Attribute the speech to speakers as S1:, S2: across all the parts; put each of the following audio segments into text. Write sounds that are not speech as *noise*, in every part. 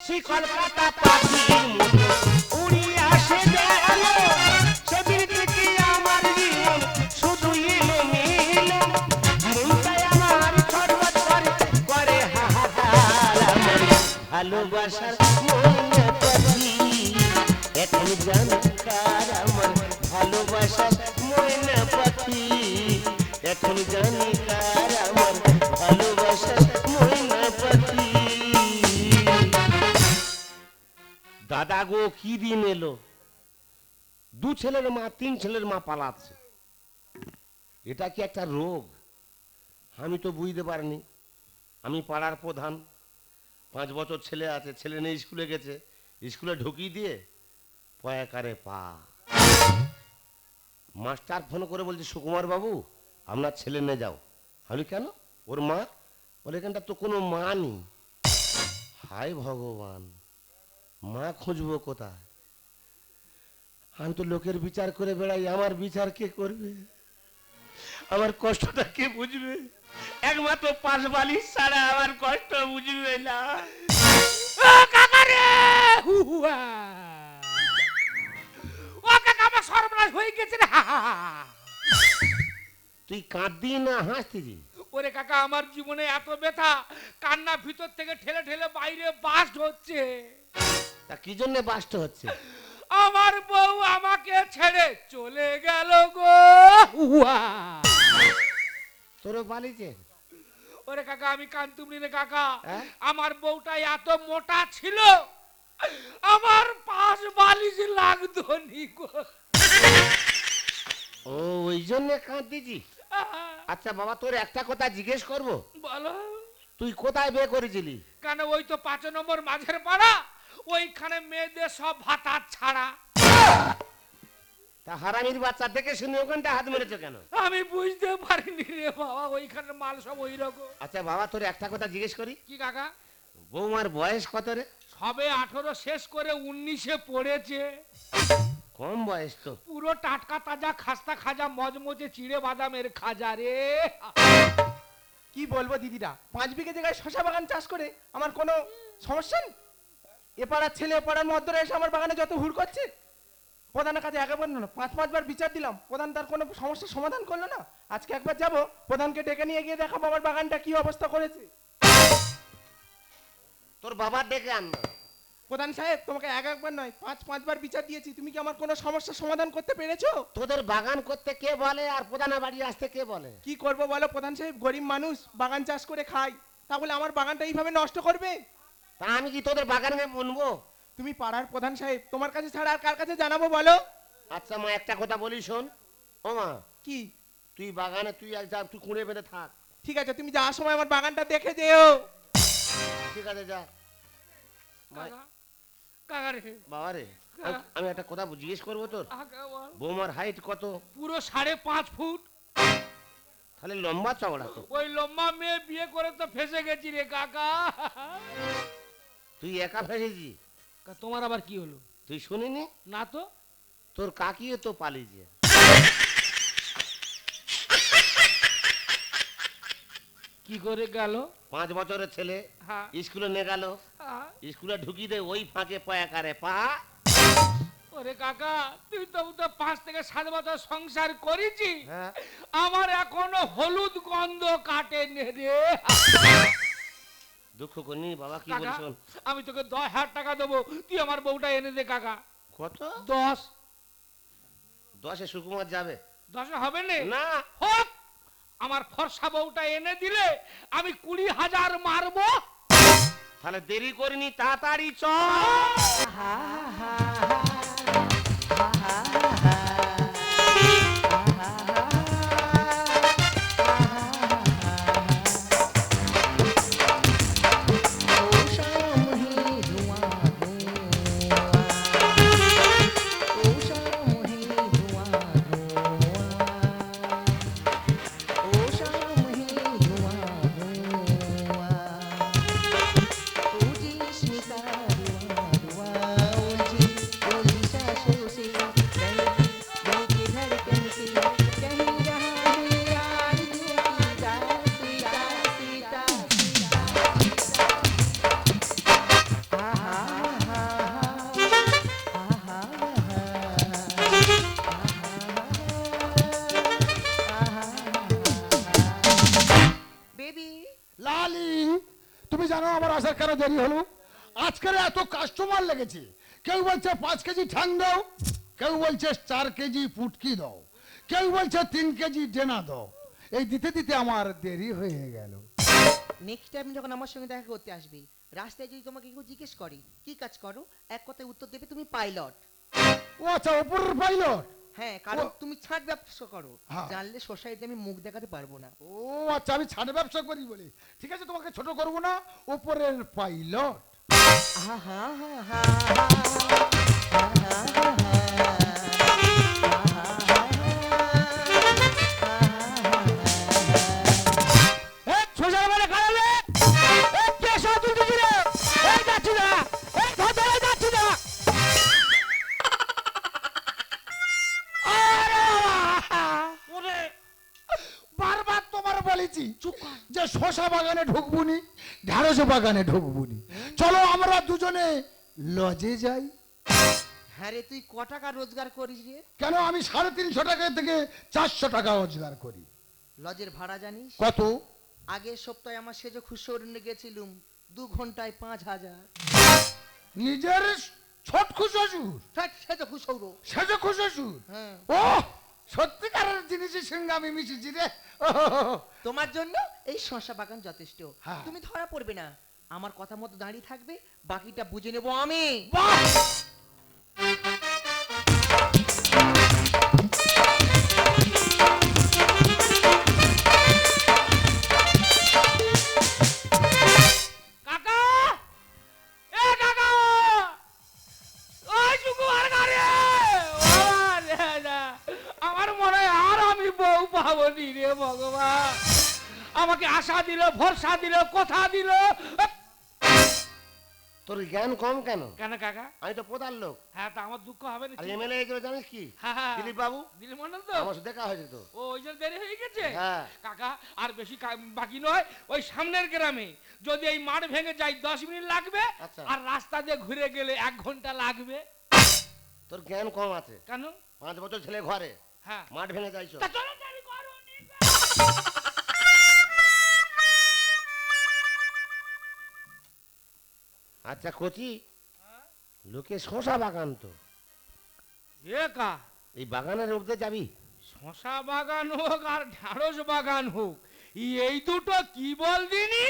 S1: শিকল পাতা পাখির মতো আসে গেল সেদিন থেকে আমার জীবন শুধু এলো মেলো। মনটাই আমার করে করে হাহাকার ভালোবাসার মনে পাখি এখন জানকার দাদা গো, কি দিন এলো? দু ছেলের মা, তিন ছেলের মা পালাচ্ছে। এটা কি একটা রোগ? আমি তো বুঝতে পারিনি। আমি পাড়ার প্রধান। পাঁচ বছর ছেলে আছে, ছেলে নেই, স্কুলে গেছে। স্কুলে ঢুকিয়ে দিয়ে পয়াকারে পা। মাস্টার ফোন করে বলছে, সুকুমার বাবু, আপনার ছেলে নিয়ে যাও। আমি কেন? ওর মা? বলে, এখানটা তো কোনো মা নেই। হায় ভগবান। মা খুঁজবো কোথায়? আমি তো লোকের বিচার করে বেড়াই আমার বিচার কে করবে? আমার কষ্টটা কে বুঝবে? একমাত্র পাশ বালিশ ছাড়া আমার কষ্ট বুঝবে না।
S2: সর্বনাশ হয়ে গেছে রে।
S1: তুই কাঁদদি না হাসতিছি
S2: ওরে কাকা আমার জীবনে এত ব্যথা কান্না ভিতর থেকে ঠেলে ঠেলে বাইরে বাস্ট হচ্ছে।
S1: তা কি জন্য বাস্ট হচ্ছে?
S2: আমার বউ আমাকে ছেড়ে চলে গেল গো।
S1: তোরও পালিছে
S2: ওরে কাকা আমি কান্তুমনি রে কাকা।
S1: হ্যাঁ?
S2: আমার বউটা এত মোটা ছিল আমার পাশ বালিশ লাগতো নি গো।
S1: ও ওই জন্য কাঁদতেছি। আচ্ছা বাবা তোর একটা কথা জিজ্ঞেস করব?
S2: বলো।
S1: তুই কোথায় বিয়ে করেছিলি?
S2: কেন ওই তো পাঁচ নম্বর মাঝের পাড়া? ওইখানে মেয়েদের সব ভাতা ছাড়া।
S1: তা হারামির বাচ্চা দেখে শুনে ওখানটা হাত মেরেছো কেন?
S2: আমি বুঝতে পারিনি রে বাবা ওইখানে মাল সব ওই রকম।
S1: আচ্ছা বাবা তোর একটা কথা জিজ্ঞেস করি।
S2: কি কাকা?
S1: বৌমার বয়স কত রে?
S2: সবে আঠারো শেষ করে উনিশে পড়েছে।
S1: কম বয়স তো।
S2: পুরো টাটকা তাজা খাস্তা খাজা মজমজে চিড়ে বাদামের খাজা রে।
S3: কি বলব দিদিরা? পাঁচ বিঘে জায়গায় শশা বাগান চাষ করে আমার কোনো সমস্যা নেই? এ পাড়ার ছেলে এ পাড়ার মদ্দরা এসে আমার বাগানে যত হুড় করছে প্রধানের কাছে একবার না পাঁচ পাঁচবার বিচার দিলাম। প্রধান তার কোনো সমস্যার সমাধান করল না। আজকে একবার যাব প্রধানকে ডেকে নিয়ে গিয়ে দেখাবো আমার বাগানটা কি অবস্থা করেছে।
S1: তোর বাবার ডেকে আন
S3: প্রধান সাহেব তোমাকে এক একবার নয় পাঁচ পাঁচবার বিচার দিয়েছি। তুমি কি আমার কোনো সমস্যার সমাধান করতে পেরেছ?
S1: তোদের বাগান করতে কে বলে আর প্রধানের বাড়ি আসতে কে বলে?
S3: কি করব বলো প্রধান সাহেব গরিব মানুষ বাগান চাষ করে খাই। তাহলে আমার বাগানটা এইভাবে নষ্ট করবে?
S1: তা আমি কি তোদের বাগানে বুনবো?
S3: তুমি পাড়ার প্রধান সাহেব তোমার কাছে ছাড়া আর কার কাছে জানাব বলো?
S1: আচ্ছা মা একটা কথা বলি শোন। ও মা
S3: কি?
S1: তুই বাগানে তুই এক যা তুই কুঁড়ে বেঁধে থাক।
S3: ঠিক আছে তুমি যাওয়ার সময় আমার বাগানটা দেখে যেও।
S1: ঠিক আছে যা। বাবা রে আমি- একটা কথা জিজ্ঞেস করব তোর। বৌমার হাইট কত?
S2: পুরো সাড়ে পাঁচ ফুট।
S1: তাহলে লম্বা চওড়া তো।
S2: ওই লম্বা মেয়ে বিয়ে করে তো ফেসে গেছি রে কাকা।
S1: তুই একা ফেসেছি
S2: কা, তোমার আবার কি হলো?
S1: তুই শুনিনি?
S2: না তো।
S1: তোর কাকিও তো পালিয়েছে।
S2: কি করে গেল?
S1: পাঁচ বছরের ছেলে
S2: হ্যাঁ।
S1: স্কুলে নিয়ে গেল।
S2: হ্যাঁ।
S1: স্কুলে ঢুকিয়ে দে ওই ফাঁকে পয়াকারে পা।
S2: ওরে কাকা তুই তো তো পাঁচ থেকে সাত বছর সংসার করেছি
S1: হ্যাঁ।
S2: আমার এখনও হলুদ গন্ধ কাটে নে রে।
S1: দুঃখ করিনি বাবা কি বলছো
S2: আমি তোকে দশ হাজার টাকা দেবো তুই আমার বউটা এনে দে কাকা।
S1: কত?
S2: দশ।
S1: দশে সুকুমার যাবে।
S2: দশে হবে না? হোক আমার ফর্সা বউটা এনে দিলে আমি কুড়ি হাজার মারবো।
S1: তাহলে দেরি করিনি তাড়াতাড়ি চল।
S4: Oji, দেরি হলো আজকের এত কাস্টমার লেগেছে। কেউ বলছে পাঁচ কেজি ঠ্যাং দাও কেউ বলছে চার কেজি পুটকি দাও কেউ বলছে তিন কেজি ডেনা দাও। এই দিতে দিতে আমার দেরি হয়ে গেল।
S5: নেক্সট টাইম যখন আমার সঙ্গে দেখা করতে আসবি রাস্তায় যদি তোমাকে কেউ জিজ্ঞেস করে কি কাজ করো? এক কথায় উত্তর দেবে তুমি পাইলট
S4: ও আচ্ছা ওপরের পাইলট
S5: হ্যাঁ কারণ তুমি ছাদ ব্যবসা করো।
S4: হ্যাঁ।
S5: জানলে সোসাইটি আমি মুখ দেখাতে পারব না।
S4: ও আচ্ছা আমি ছাড়ে ব্যবসা করি বলে। ঠিক আছে তোমাকে ছোট করব না উপরের পাইলট
S5: আহা হা হা হা হা হা।
S4: বাগানে ঢুকবুনি চলো আমরা দুজনে লজে যাই।
S5: হ্যাঁ রে তুই ক টাকা রোজগার করিস রে?
S4: কেন আমি সাড়ে তিনশো টাকা থেকে চারশো টাকা রোজগার করি?
S5: লজের ভাড়া জানিস?
S4: কত?
S5: আগের সপ্তাহে আমার সেজে খুশোরনে গেছিলুম দু ঘন্টায় পাঁচ হাজার।
S4: নিজের ছোট
S5: ধ্যাৎ, সেজে খুশৌর
S4: সেজে শ্বশুর
S5: হ্যাঁ।
S4: ও সত্যিকারের জিনিসের সঙ্গে আমি মিশেছি রে।
S5: তোমার জন্য এই শশা বাগান যথেষ্ট। তুমি ধরা পড়বে না। আমার কথা মতো দাঁড়িয়ে থাকবে বাকিটা বুঝে নেব আমি।
S2: বউ পাবো নি রে ভগবান। আমাকে আশা দিল ভরসা দিল কথা দিল।
S1: তোর জ্ঞান কম কেন?
S2: কেন কাকা?
S1: আমি তো প্রধান লোক।
S2: হ্যাঁ তা আমার দুঃখ হবে না
S1: আর এমএলএ এগুলো জানিস কি?
S2: হ্যাঁ, হ্যাঁ।
S1: দিলীপ বাবু?
S2: দিলীপ মন্ডল তো?
S1: আমার সাথে দেখা হয়েছে তো।
S2: ও ওই জন্য দেরি হয়ে গেছে?
S1: হ্যাঁ।
S2: কাকা আর বেশি বাকি নয় ওই সামনের গ্রামে। যদি এই মাঠ ভেঙে যায় দশ মিনিট লাগবে।
S1: আচ্ছা।
S2: আর রাস্তা দিয়ে ঘুরে গেলে এক ঘণ্টা লাগবে।
S1: তোর জ্ঞান কম আছে।
S2: কেন?
S1: পাঁচ বছর ছেলে ঘরে।
S2: হ্যাঁ।
S1: মাঠ ভেঙে যাইছো। আচ্ছা কচি লোকে শশা বাগান তো।
S2: এ কা?
S1: এই বাগানের উঠতে যাবি?
S2: শশা বাগান হোক আর ঢ্যাঁড়স বাগান হোক এই দুটো কি বল দিনি?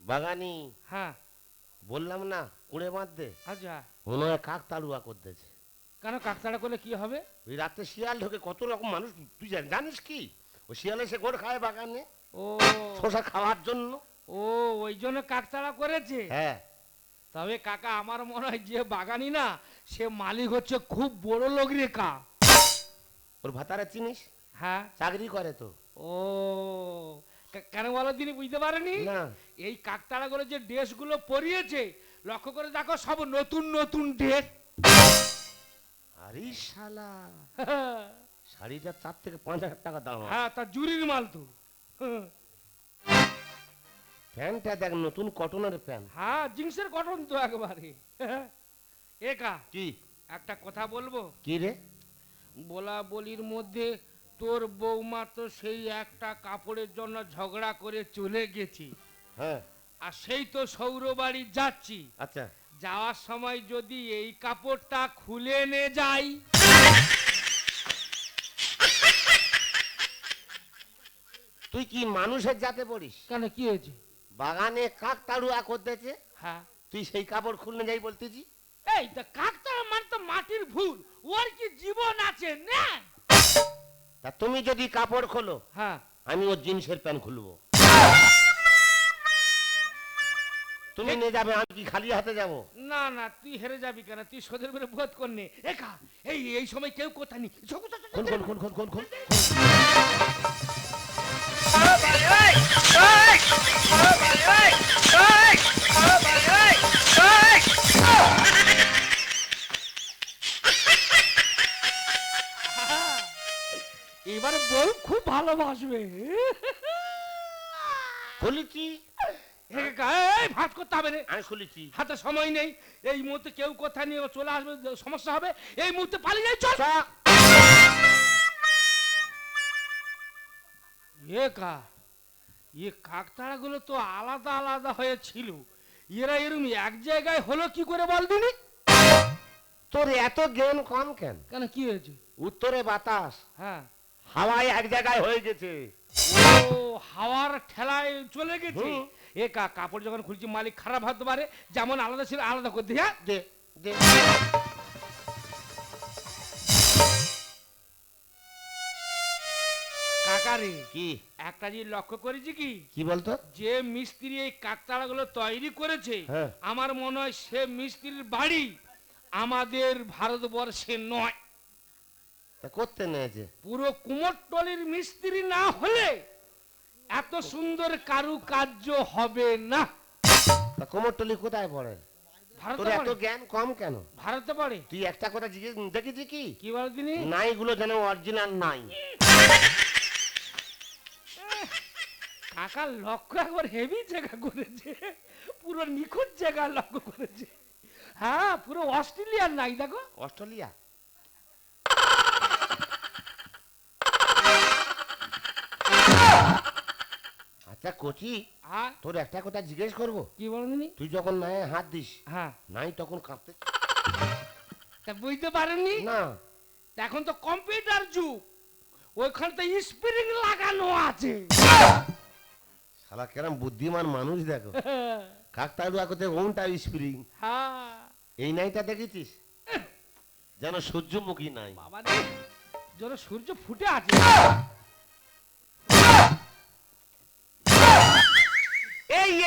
S1: বাগানি।
S2: হ্যাঁ।
S1: বললাম না কুড়ে বাঁধতে।
S2: আচ্ছা।
S1: মনে হয় কাক তাড়ুয়া করতেছে।
S2: কেন কাকতাড়া করলে কি হবে?
S1: ওই রাত্রে শিয়াল ঢোকে কত রকম মানুষ তুই জান- জানিস কি? ও শিয়াল এসে গোড় খায় বাগানে
S2: ও।
S1: শশা খাওয়ার জন্য।
S2: ও ওই জন্য কাকতাড়া করেছে?
S1: হ্যাঁ।
S2: তবে কাকা আমার মনে হয় যে বাগানি না সে মালিক হচ্ছে খুব বড় লোক রে কা।
S1: ওর ভাতারে চিনিস?
S2: হ্যাঁ।
S1: চাকরি করে তো।
S2: ও। কেন বলো তিনি বুঝতে পারেনি?
S1: না।
S2: এই কাকতাড়া করে যে ড্রেসগুলো পরিয়েছে লক্ষ্য করে দেখো সব নতুন নতুন ড্রেস।
S1: আরে শালা। *laughs* শাড়িটা চার থেকে পাঁচ হাজার টাকা দাম
S2: হ্যাঁ তা জুরির মাল তো।
S1: প্যান্টটা দেখ নতুন কটনের প্যান্ট।
S2: হ্যাঁ জিন্সের কটন তো একবারে। *laughs* একা
S1: কি
S2: একটা কথা বলব?
S1: কি রে?
S2: বলা বলির মধ্যে তোর বৌমা তো সেই একটা কাপড়ের জন্য ঝগড়া করে চলে গেছি।
S1: হ্যাঁ।
S2: আর সেই তো সৌরবাড়ি যাচ্ছি।
S1: আচ্ছা।
S2: যাওয়ার সময় যদি এই কাপড়টা খুলে নে যাই।
S1: তুই কি মানুষের যাতে পড়িস?
S2: কেন কি হয়েছে?
S1: বাগানে কাক তাড়ুয়া করতেছে।
S2: হ্যাঁ।
S1: তুই সেই কাপড় খুলনে যাই বলতেছি।
S2: এই তা কাকতারা মানে তো মাটির ভুল। ওর কি জীবন আছে? না।
S1: তা তুমি যদি কাপড় খোলো
S2: হ্যাঁ
S1: আমি ওর জিন্সের প্যান্ট খুলবো তুমি নিয়ে যাবে আমি কি খালি হাতে যাব
S2: না না তুই হেরে যাবি কেন তুই সোদের বেড়ে বোধ করনে একা এই এই সময় কেউ কোথা নি
S1: খোল খোল খোল খোল খোল খোল
S2: এবারে বউ খুব ভালোবাসবে। এই ভাত করতে হবে রে।
S1: আমি খুলেছি
S2: হাতে সময় নেই। এই মুহূর্তে কেউ কোথা নিয়ে চলে আসবে সমস্যা হবে। এই মুহূর্তে পালিয়ে যাই চল। এ কা এ কাকতাড়াগুলো তো আলাদা আলাদা হয়েছিল। এরা এরম এক জায়গায় হলো কি করে বল দিনি
S1: তোর এত জ্ঞান কম কেন?
S2: কেন কি হয়েছে?
S1: উত্তরে বাতাস।
S2: হ্যাঁ।
S1: হাওয়ায় এক জায়গায় হয়ে গেছে।
S2: ও হাওয়ার ঠেলায় চলে গেছে। এ কা কাপড় যখন খুলছি মালিক খারাপ হতে পারে যেমন আলাদা ছিল আলাদা করতে হ্যাঁ
S1: দে দে।
S2: কাকারে
S1: কি?
S2: একটা জিনিস লক্ষ্য করেছি কি?
S1: কি বলতো?
S2: যে মিস্ত্রি এই কাকতাড়াগুলো তৈরি করেছে
S1: হ্যাঁ।
S2: আমার মনে হয় সে মিস্ত্রির বাড়ি। আমাদের ভারতবর্ষে নয়।
S1: তা করতে নিয়েছে
S2: পুরো কুমোরটলির মিস্ত্রি না হলে এত সুন্দর কারুকার্য হবে না।
S1: তা কোমরটলি কোথায় পড়ে? তোর এত জ্ঞান কম কেন?
S2: ভারতে পড়ে।
S1: তুই একটা কথা জিজ্ঞেস দেখেছি কি? নাইগুলো যেন অরিজিনাল নাই।
S2: কাকা লক্ষ্য একবার হেভি জায়গা করেছে। পুরো নিখুঁত জায়গা লক্ষ্য করেছে। হ্যাঁ পুরো অস্ট্রেলিয়ার নাই দেখো।
S1: অস্ট্রেলিয়া? *laughs* আচ্ছা কচি
S2: হ্যাঁ?
S1: তোর একটা কথা জিজ্ঞেস করব?
S2: কি বল তিনি
S1: তুই যখন হাত দিস
S2: হ্যাঁ।
S1: নাই তখন কাঁপতে
S2: তা বুঝতে পারেননি?
S1: না।
S2: এখন তো কম্পিউটার যুগ। ওইখানে তো স্প্রিং লাগানো আছে।
S1: শালা কেরম বুদ্ধিমান মানুষ দেখো। *laughs* কাকতাড়ুয়া কোথায় ওনটা স্প্রিং।
S2: হ্যাঁ।
S1: এই নাইটা দেখেছিস? যেন সূর্যমুখী নাই।
S2: বাবা যেন সূর্য ফুটে আছে। *laughs*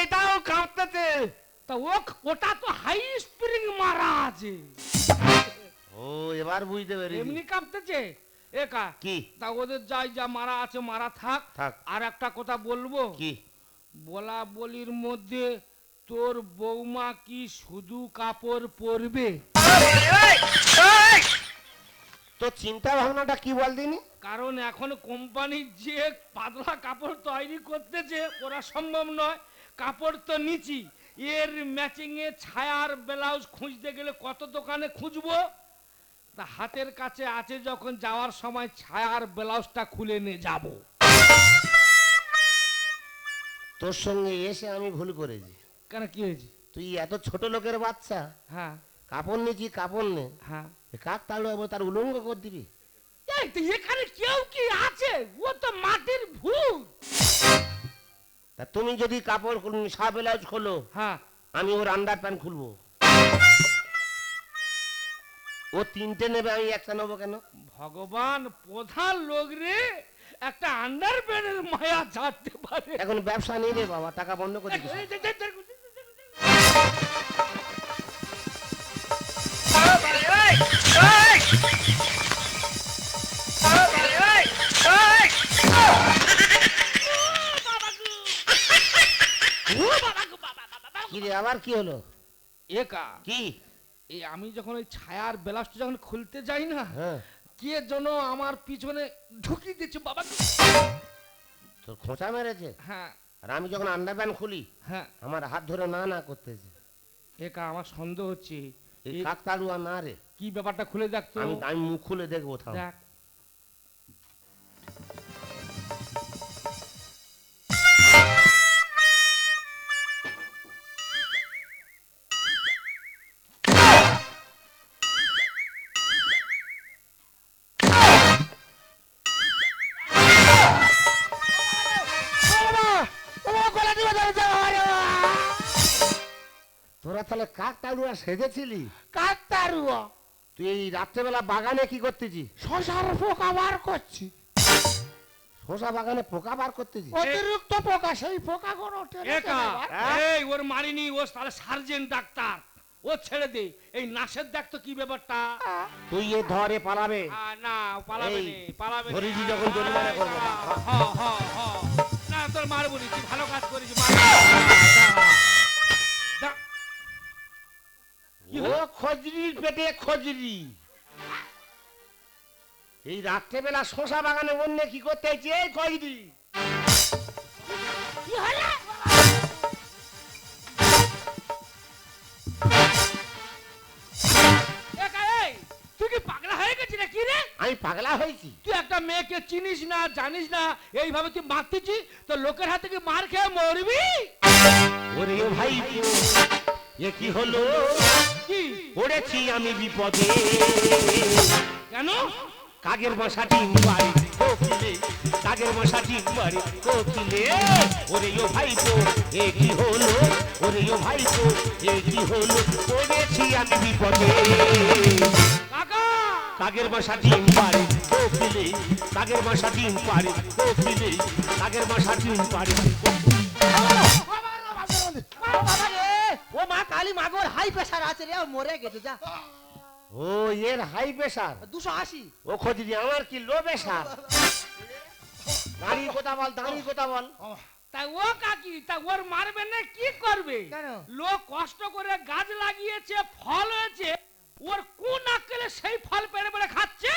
S1: এটাও কাঁপতেছে।
S2: তা ও ওটা তো হাই স্প্রিং মারা আছে
S1: ও এবার বুঝতে পেরেছি।
S2: এমনি কাঁপতেছে? একা
S1: কি
S2: তা ওদের যাই যা মারা আছে মারা থাক।
S1: থাক।
S2: আর একটা কথা বলব?
S1: কি?
S2: বলা বলির মধ্যে তোর বৌমা কি শুধু কাপড় পরবে?
S1: তো চিন্তা ভাবনাটা কি বল দিনি?
S2: কারণ এখন কোম্পানি যে পাতলা কাপড় তৈরি করতেছে ওরা সম্ভব নয়। কাপড় তো নিচি। এর ম্যাচিং এ ছায়ার ব্লাউজ খুঁজতে গেলে কত দোকানে খুঁজবো? তা হাতের কাছে আছে যখন যাওয়ার সময় ছায়ার ব্লাউজটা খুলে নিয়ে যাব।
S1: তোর সঙ্গে এসে আমি ভুল করেছি।
S2: কেন কি হয়েছে?
S1: তুই এত ছোট লোকের বাচ্চা।
S2: হ্যাঁ।
S1: কাপড় নিয়েছি কাপড় নে।
S2: হ্যাঁ।
S1: কাক তাড়ু তার উলঙ্গ করে দিবি?
S2: এখানে কেউ কি আছে? ও তো মাটির ভূত।
S1: তা তুমি যদি কাপড় সা ব্লাউজ খোলো
S2: হ্যাঁ।
S1: আমি ওর আন্ডার প্যান্ট খুলবো। ও তিনটে নেবে আমি একটা নেব কেন?
S2: ভগবান প্রধান লোক রে একটা আন্ডার প্যান্টের মায়া ছাড়তে পারে।
S1: এখন ব্যবসা নেই রে বাবা টাকা বন্ধ করে আবার কি হলো?
S2: একা
S1: কি?
S2: এই আমি যখন ওই ছায়ার ব্লাউজটা যখন খুলতে যাই না
S1: হ্যাঁ।
S2: কে যেন আমার পিছনে ঢুকিয়ে দিচ্ছে বাবা
S1: তোর খোঁচা মেরেছে?
S2: হ্যাঁ।
S1: আর আমি যখন আন্ডার প্যান্ট খুলি
S2: হ্যাঁ।
S1: আমার হাত ধরে না না করতেছে।
S2: একা আমার সন্দেহ হচ্ছে।
S1: এই
S2: এ-
S1: না রে।
S2: কি ব্যাপারটা খুলে দেখতো
S1: আমি আমি মুখ খুলে দেখব
S2: দেখ।
S1: তোরা তাহলে কাক তাড়ুয়া সেজেছিলি?
S4: কাক তারুয়া
S1: তুই এই রাত্রেবেলা বাগানে কি করতেছি
S4: শশার পোকা বার করছি।
S1: শশা বাগানে পোকা বার করতেছি
S4: অতিরিক্ত পোকা সেই পোকা
S2: একা? এই ওর মারিনি ও তাহলে সার্জেন্ট ডাক্তার। ও ছেড়ে দে। এই নাসের দেখ তো কি ব্যাপারটা।
S1: তুই এ ধরে পালাবে।
S2: না পালাবে পালাবে নে।
S1: ধরেছি যখন জরিমানা করব।
S2: হ হ হ। না তোর মার বলি
S1: ও? খজরির পেটে খজরি। এই রাত্রেবেলা শশা বাগানে অন্য কি করতে হয়েছে এই খজরি।
S2: হয়ে
S1: আমি পাগলা হয়েছি।
S2: তুই একটা মেয়েকে চিনিস না জানিস না এইভাবে তুই মারতেছি তো লোকের হাতে কি মার খেয়ে মরবি?
S1: ওরে ভাই এ কি হলো?
S2: কি?
S1: পড়েছি আমি বিপদে।
S2: কেন?
S1: কাগের ডিম বাড়ি কোকিলে কাগের ডিম বাড়ি কোকিলে। ওরে ও ভাই তো এ কি হলো? ওরে ও ভাই তো এ কি হলো? পড়েছি আমি বিপদে।
S2: কাকা!
S1: কাগের বাসা ডিম পারে কোকিলে কাগের বাসা ডিম পারে কোকিলে কাগের বাসা ডিম পারে
S5: বাবা মা কালী মাগর হাই প্রেসার আছে রে মরে গেছে যা।
S1: ও এর হাই প্রেশার
S5: দুশো আশি।
S1: ও খোঁজি আমার কি লো প্রেশার দাঁড়িয়ে কথা বল দাঁড়িয়ে কথা বল।
S2: তা ও কাকি তা ওর মারবে না কি করবে? লোক কষ্ট করে গাছ লাগিয়েছে ফল হয়েছে ওর কোন আক্কেলে সেই ফল পেড়ে পেড়ে খাচ্ছে?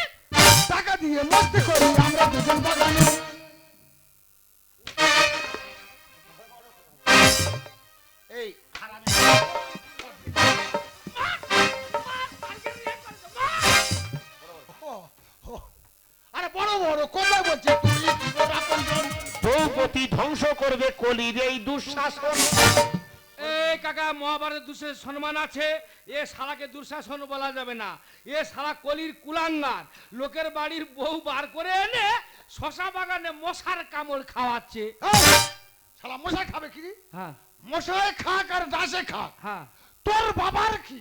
S4: টাকা দিয়ে মস্তি করি আমরা দুজন বাগানে।
S1: এই
S4: বড় বড় কোথায় বলছে তুই কি করে আপনজন?
S1: দ্রৌপদী ধ্বংস করবে কলির এই দুঃশাসন।
S2: এই কাকা মহাভারতের দুঃশাসন সম্মান আছে। এ শালাকে দুঃশাসন বলা যাবে না। এ শালা কলির কুলাঙ্গার। লোকের বাড়ির বউ বার করে এনে শশা বাগানে মশার কামড় খাওয়াচ্ছে।
S4: শালা মশাই খাবে কি?
S2: হ্যাঁ।
S4: মশাই খাক আর দাসে খাক।
S2: হ্যাঁ।
S4: তোর বাবার কি?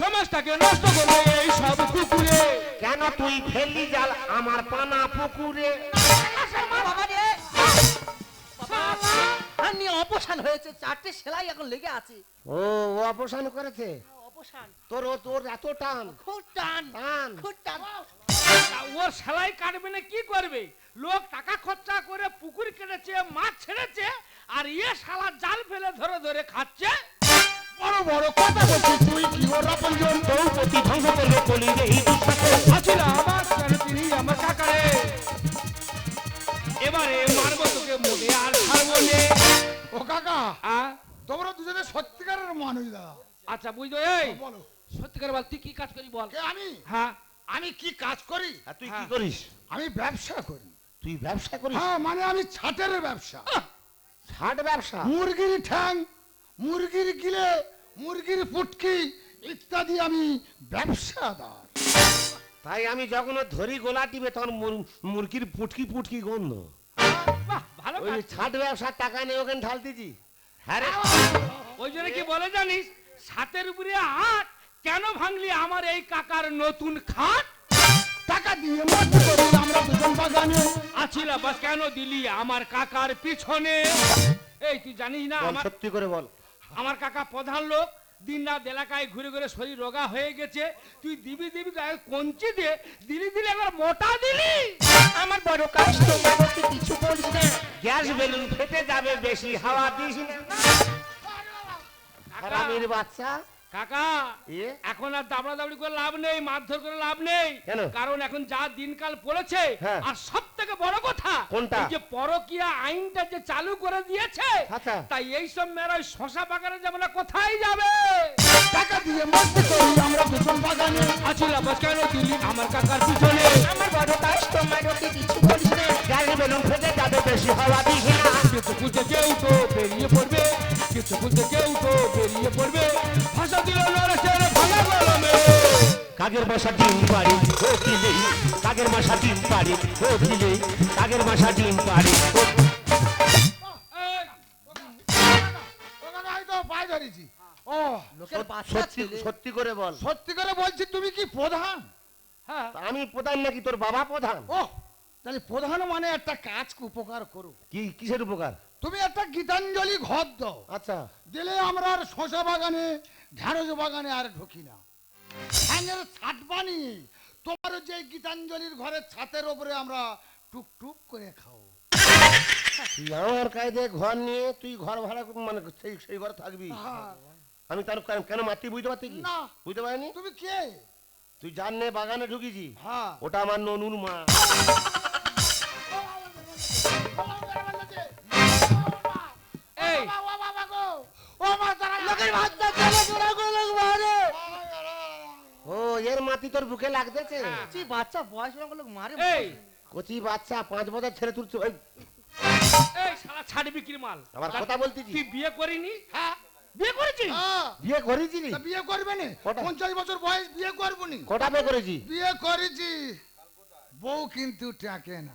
S2: সমাজটাকে নষ্ট করবে এই সব কুকুরে।
S1: কেন তুই ফেললি জাল আমার পানা পুকুরে?
S5: বাবা রে। আর নিয়ে অপসান হয়েছে চারটে সেলাই এখন লেগে আছে।
S1: ও ও অপসান করেছে?
S5: অপসান।
S1: তোর ও তোর এত টান।
S5: খুব টান
S1: টান।
S5: খুব টান।
S2: ওর সেলাই কাটবে না কি করবে? লোক টাকা খরচা করে পুকুর কেটেছে মাছ ছেড়েছে আর ইয়ে শালা জাল ফেলে ধরে ধরে খাচ্ছে।
S4: বড় বড় কথা বলছিস। তুই কি ওর আপনজন
S1: দ্রৌপদী ধ্বংস এই দুঃশাসন
S2: আছিল আমার কেন তিনি আমার কাকারে। এবারে মারবো তোকে মোটে আর ছাড়বো নে।
S4: ও কাকা তোমরা দুজনে সত্যিকারের মানুষ দাদা।
S2: আচ্ছা বুঝলো এই।
S4: বলো।
S2: সত্যিকার বল তুই কি কাজ করি বল?
S4: আমি?
S2: হ্যাঁ।
S4: আমি কি কাজ করি?
S1: আর তুই কি
S2: হ্যাঁ।
S1: করিস?
S4: আমি ব্যবসা করি।
S1: তুই ব্যবসা করিস?
S4: হ্যাঁ মানে আমি ছাটের ব্যবসা।
S1: ছাট ব্যবসা?
S4: মুরগির ঠ্যাং মুরগির গিলে মুরগির পুটকি ইত্যাদি আমি ব্যবসাদার।
S1: তাই আমি যখন ধরি গোলা টিপে তখন মুরগির পুটকি পুটকি গন্ধ।
S2: ভালো
S1: ওই ছাট ব্যবসার টাকা নিয়ে ওখানে ঢালতেছি হ্যাঁ রে।
S2: ওই জন্য কি বলে জানিস? ছাতের উপরে হাত কেন ভাঙলি আমার এই কাকার নতুন খাট?
S4: টাকা দিয়ে মস্তি করি আমরা দুজন বাগানে।
S2: আছিলা বাস কেন দিলি আমার কাকার পিছনে? এই তুই জানিস না আমার
S1: সত্যি করে বল।
S2: আমার কাকা প্রধান লোক দিন রাত এলাকায় ঘুরে ঘুরে শরীর রোগা হয়ে গেছে। তুই দিবি দিবি কঞ্চি দে দিলি দিলি একবার মোটা দিলি।
S5: আমার বড় কাজ তুই কিছু বলিস না।
S1: গ্যাস বেলুন ফেটে যাবে বেশি হাওয়া দিস না। বাচ্চা।
S2: কাকা এখন আর দাবড়া দাবড়ি করে লাভ নেই মারধর করে লাভ নেই। কারণ এখন যা দিনকাল পড়েছে
S1: হ্যাঁ।
S2: আর সব থেকে বড় কথা
S1: কোনটা?
S2: যে পরকিয়া আইনটা যে চালু করে দিয়েছে
S1: আচ্ছা।
S2: তাই এই সব মেয়েরা শশা বাগানে যাবে না কোথায় যাবে?
S4: টাকা দিয়ে মস্তি করি আমরা দুজন বাগানে।
S2: আছিল বাস কেন দিলি আমার কাকার পিছনে?
S5: আমার বড় কাস্টমার তুই কিছু বলিস না।
S1: গ্যাস বেলুন ফেটে যাবে বেশি হাওয়া দিস না।
S2: কিছু কেউ তো বেরিয়ে পড়বে কিছু খুঁজতে কেউ তো বেরিয়ে পড়বে। ভাষা দিল নরেশের ভাঙা গরমে
S1: কাগের বাসা ডিম পারি ও কিলে কাগের বাসা ডিম পারি ও কিলে কাগের বাসা ডিম পারি ও
S4: ও
S1: সত্যি করে বল।
S4: সত্যি করে বলছি তুমি কি প্রধান?
S2: হ্যাঁ।
S1: আমি প্রধান নাকি? তোর বাবা প্রধান?
S4: ও তাহলে প্রধান মানে একটা কাজ উপকার করো
S1: কি কিসের উপকার?
S4: তুমি একটা গীতাঞ্জলি ঘর দাও।
S1: আচ্ছা।
S4: দিলে আমরা আর শশা বাগানে ঢেঁড়স বাগানে আর ঢুকি না। ফ্যানের ছাট বানিয়ে তোমার যে গীতাঞ্জলির ঘরের ছাতের ওপরে আমরা টুক টুক করে খাও।
S1: আমার কায়দে ঘর নিয়ে তুই ঘর ভাড়া মানে সেই সেই ঘরে থাকবি? আমি তার কেন- মাতি বুঝতে পারছি কি?
S4: না।
S1: বুঝতে পারিনি?
S4: তুমি কে?
S1: তুই জাননে বাগানে ঢুকিছি
S4: হ্যাঁ।
S1: ওটা আমার ননুর মা। *laughs*
S5: লোকের বাচ্চা ছেলে তোরা করে লোক মারে।
S1: ও এর মা তোর বুকে লাগতেছে?
S2: হ্যাঁ।
S5: বাচ্চা বয়স লোক মারে
S2: এই!
S1: কচি বাচ্চা পাঁচ বছর ছেড়ে তুলছে ওই।
S2: এই শালা ছাড়ি বিক্রি মাল?
S1: আবার কথা বলতেছি
S2: তুই বিয়ে করিনি?
S4: হ্যাঁ।
S2: বিয়ে করেছিস?
S4: হ্যাঁ,
S1: বিয়ে করেছিলি?
S4: তা বিয়ে করবে না।
S1: কটা?
S4: বছর বয়স বিয়ে করব নি
S1: কটা বিয়ে করেছি?
S4: বিয়ে করেছি। বউ কিন্তু টাকে না।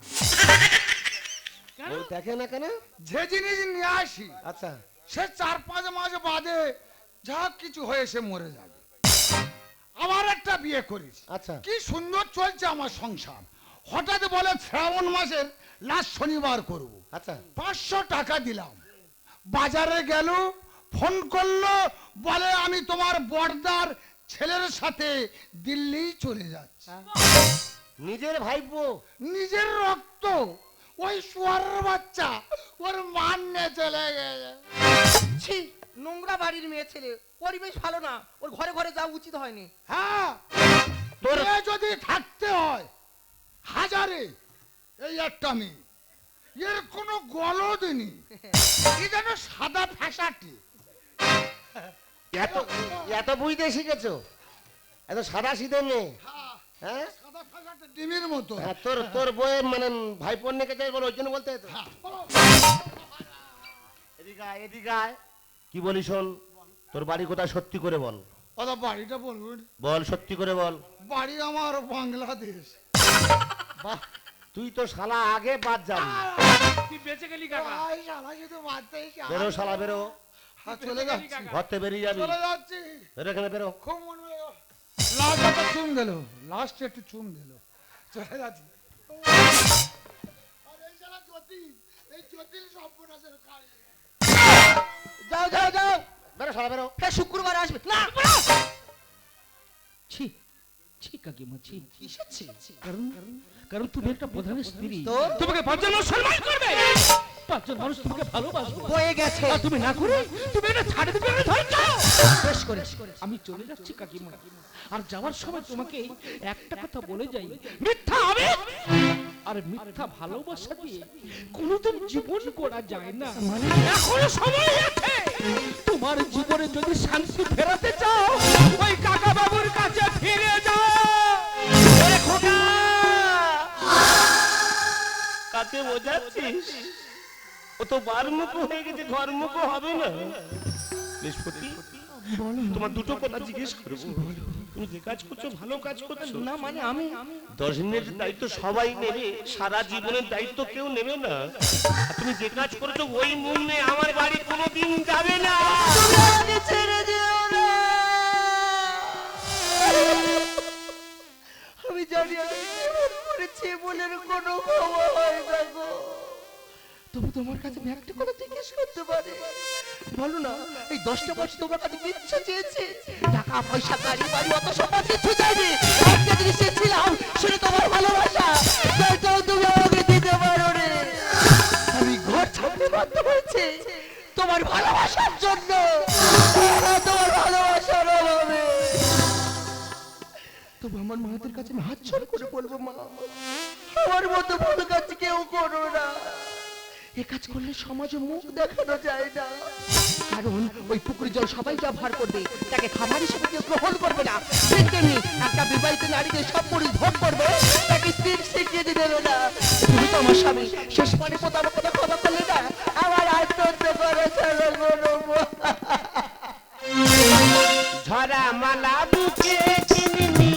S1: বউ দেখে না কেন?
S4: যে জিনিস নিয়ে আসি
S1: আচ্ছা।
S4: সে চার পাঁচ মাস বাদে যা কিছু হয়ে সে মরে যাবে। আবার একটা বিয়ে করিস।
S1: আচ্ছা।
S4: কি সুন্দর চলছে আমার সংসার। হঠাৎ বলে শ্রাবণ মাসের লাস্ট শনিবার করব।
S1: আচ্ছা।
S4: পাঁচশো টাকা দিলাম। বাজারে গেল ফোন করল বলে আমি তোমার বর্দার ছেলের সাথে দিল্লি চলে যাচ্ছি।
S1: নিজের ভাইপো।
S4: নিজের রক্ত। ওই শুয়ার বাচ্চা ওর মান নিয়ে চলে গেছে।
S5: ছি নোংরা বাড়ির মেয়ে ছেলে পরিবেশ ভালো না ওর ঘরে ঘরে যাওয়া উচিত হয়নি।
S4: হ্যাঁ
S1: তোর
S4: যদি থাকতে হয় হাজারে এই একটা মেয়ে এর কোনো গলদ নেই। কি যেন সাদা ফ্যাসাটি।
S1: এত এত বুঝতে শিখেছো? এত সাদা সিধে মেয়ে। হ্যাঁ?
S4: ডিমের মতো।
S1: তোর তোর বইয়ের মানে ভাইপোর নেকে যাই বল ওই জন্য বলতে। এদিকে এদিকে কি বলি শোন তোর বাড়ি কোথায় সত্যি করে বল।
S4: দাদা বাড়িটা বলুন
S1: বল। সত্যি করে বল।
S4: বাড়ি আমার বাংলাদেশ।
S1: বাহ তুই তো শালা আগে বাদ যাবি।
S2: তুই বেঁচে গেলি কাকা।
S4: ভাই, শালা শুধু বাঁচতেই চায়।
S1: বেরো শালা বেরো।
S4: হ্যাঁ, চলে যাচ্ছি।
S1: ঘর থেকে বেরিয়ে যাবি।
S4: চলে যাচ্ছি।
S1: বেরো এখানে বেরো।
S4: খুব মনে লাস্ট একটা চুম দিল লাস্ট একটু চুম দিল চলে যাচ্ছি। আরে এই শালা জ্যোতিষ, এই জ্যোতিষ সর্বনাশের কাজ।
S5: যাও যাও যাও।
S1: বেরো শালা বেরো।
S5: ফের শুক্রবার আসবে। না
S2: ছি ছি কাকিমা ছি
S5: কিসের ছি?
S2: কারণ কারণ তুমি একটা প্রধানের স্ত্রী। তোমাকে পাঁচজন সম্মান করবে। পাঁচজন মানুষ তোমাকে
S5: হয়ে গেছে।
S2: আর তুমি না করে তুমি এটা ছাড়ে দিবে না ধৈর্য
S5: বেশ করে
S2: আমি চলে যাচ্ছি কাকিমা। আর যাওয়ার সময় তোমাকে একটা কথা বলে যাই। মিথ্যা হবে? আর মিথ্যা ভালোবাসা দিয়ে কোনোদিন জীবন করা যায় না। এখনও সময় আছে। তোমার জীবনে যদি শান্তি ফেরাতে চাও ওই কাকা বাবুর কাছে ফিরে যাও! কাকে বোঝাচ্ছিস? ও তো বারমুখো হয়ে গেছে, ঘরমুখো হবে না। বৃহস্পতি, তোমার দুটো কথা জিজ্ঞেস করব। তুমি যে কাজ করছ, ভালো কাজ করছ,
S5: না মানে আমি?
S1: দশ দিনের দায়িত্ব সবাই নেবে, সারা জীবনের দায়িত্ব কেউ নেবে না। তুমি যে কাজ করেছ, ওই মুন্নে আমার বাড়ি কোনোদিন যাবে না।
S5: ছেড়ে আমি জানি আমি মনের কোনো ক্ষমা হয় না তবু তোমার কাছে আমি একটা কথা জিজ্ঞেস করতে পারি। বলো না, এই দশটা বছর তোমার কাছে কিচ্ছু চেয়েছে। টাকা, পয়সা, গাড়ি, বাড়ি, অত সম্পদ কিছু চাইনি। একটা জিনিস চেয়েছিলাম, সেটা তোমার ভালোবাসা। সেটাও তুমি আমাকে দিতে পারো রে আমি ঘর ছাড়তে বাধ্য হয়েছে তোমার ভালোবাসার জন্য। তোমার ভালোবাসার অভাবে। তবু আমার মায়ের কাছে আমি হাত করে বলব, মা, আমার মতো ভালো কাজ কেউ করো না। কাজ করলে সমাজে মুখ দেখানো যায় না। কারণ ওই পুকুরে জল সবাই ব্যবহার করবে, তাকে খাবার হিসেবে কেউ গ্রহণ করবে না। তেমনি একটা বিবাহিত নারীকে সব করবে, তাকে শিখিয়ে দিতে না। তুমি তো আমার স্বামী শেষ কোথাও করলে না, আমার করা
S1: ঝরা মালা বুকে চিননি